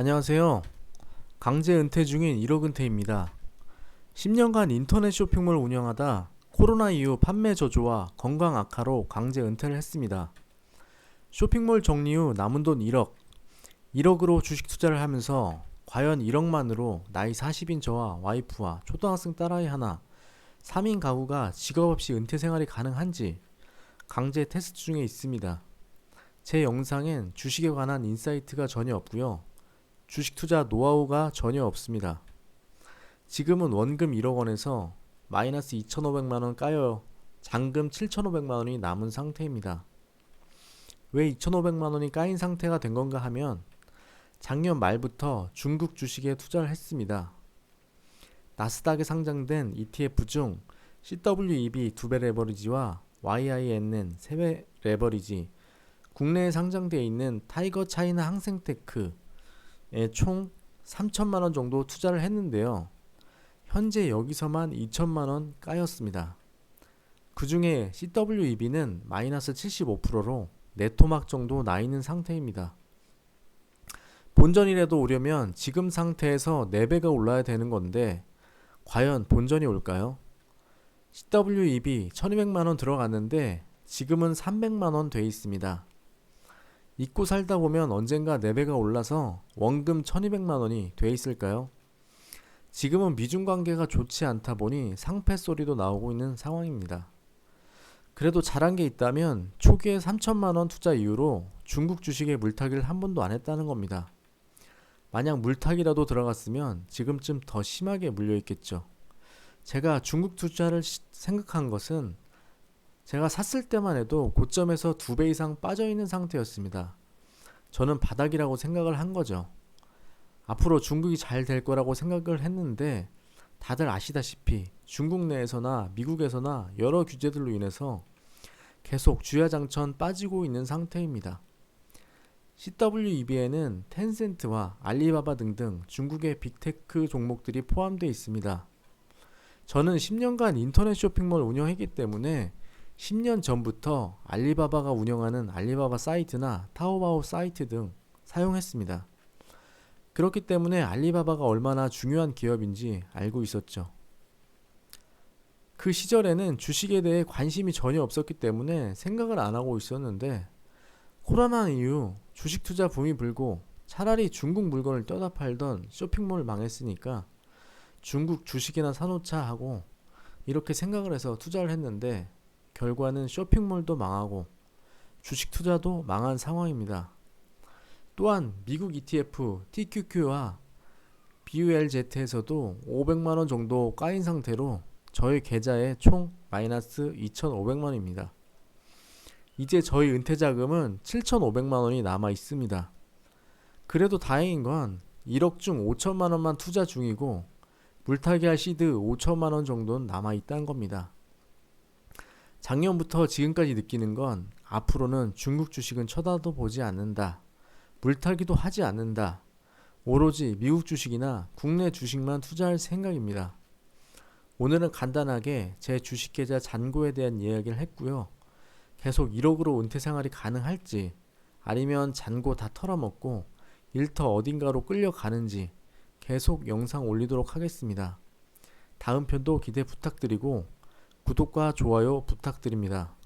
안녕하세요. 강제 은퇴 중인 1억 은퇴입니다. 10년간 인터넷 쇼핑몰 운영하다 코로나 이후 판매 저조와 건강 악화로 강제 은퇴를 했습니다. 쇼핑몰 정리 후 남은 돈 1억. 1억으로 주식 투자를 하면서 과연 1억만으로 나이 40인 저와 와이프와 초등학생 딸아이 하나, 3인 가구가 직업 없이 은퇴 생활이 가능한지 강제 테스트 중에 있습니다. 제 영상엔 주식에 관한 인사이트가 전혀 없고요. 주식 투자 노하우가 전혀 없습니다. 지금은 원금 1억 원에서 마이너스 2,500만 원 까여 잔금 7,500만 원이 남은 상태입니다. 왜 2,500만 원이 까인 상태가 된 건가 하면 작년 말부터 중국 주식에 투자를 했습니다. 나스닥에 상장된 ETF 중 CWEB 2배 레버리지와 YINN 3배 레버리지, 국내에 상장되어 있는 타이거 차이나 항생테크, 에 총 3천만 원 정도 투자를 했는데요. 현재 여기서만 2천만 원 까였습니다. 그 중에 CWEB는 마이너스 75%로 네토막 정도 나 있는 상태입니다. 본전이라도 오려면 지금 상태에서 4배가 올라야 되는 건데 과연 본전이 올까요? CWEB 1200만원 들어갔는데 지금은 300만원 돼 있습니다. 잊고 살다 보면 언젠가 4배가 올라서 원금 1200만 원이 돼 있을까요? 지금은 미중 관계가 좋지 않다 보니 상패 소리도 나오고 있는 상황입니다. 그래도 잘한 게 있다면 초기에 3천만 원 투자 이후로 중국 주식에 물타기를 한 번도 안 했다는 겁니다. 만약 물타기라도 들어갔으면 지금쯤 더 심하게 물려 있겠죠. 제가 중국 투자를 시- 생각한 것은 제가 샀을 때만 해도 고점에서 두 배 이상 빠져 있는 상태였습니다. 저는 바닥이라고 생각을 한 거죠. 앞으로 중국이 잘 될 거라고 생각을 했는데 다들 아시다시피 중국 내에서나 미국에서나 여러 규제들로 인해서 계속 주야장천 빠지고 있는 상태입니다. CWEB에는 텐센트와 알리바바 등등 중국의 빅테크 종목들이 포함되어 있습니다. 저는 10년간 인터넷 쇼핑몰 운영했기 때문에 10년 전부터 알리바바가 운영하는 알리바바 사이트나 타오바오 사이트 등 사용했습니다. 그렇기 때문에 알리바바가 얼마나 중요한 기업인지 알고 있었죠. 그 시절에는 주식에 대해 관심이 전혀 없었기 때문에 생각을 안 하고 있었는데 코로나 이후 주식 투자 붐이 불고 차라리 중국 물건을 떠다 팔던 쇼핑몰 망했으니까 중국 주식이나 사놓자 하고 이렇게 생각을 해서 투자를 했는데 결과는 쇼핑몰도 망하고 주식 투자도 망한 상황입니다. 또한 미국 ETF TQQ와 BULZ에서도 500만원 정도 까인 상태로 저희 계좌에 총 마이너스 2,500만원입니다. 이제 저희 은퇴 자금은 7,500만원이 남아 있습니다. 그래도 다행인 건 1억 중 5천만원만 투자 중이고 물타기 할 시드 5천만원 정도는 남아 있다는 겁니다. 작년부터 지금까지 느끼는 건 앞으로는 중국 주식은 쳐다도 보지 않는다. 물타기도 하지 않는다. 오로지 미국 주식이나 국내 주식만 투자할 생각입니다. 오늘은 간단하게 제 주식 계좌 잔고에 대한 이야기를 했고요. 계속 1억으로 은퇴 생활이 가능할지 아니면 잔고 다 털어먹고 일터 어딘가로 끌려가는지 계속 영상 올리도록 하겠습니다. 다음 편도 기대 부탁드리고 구독과 좋아요 부탁드립니다.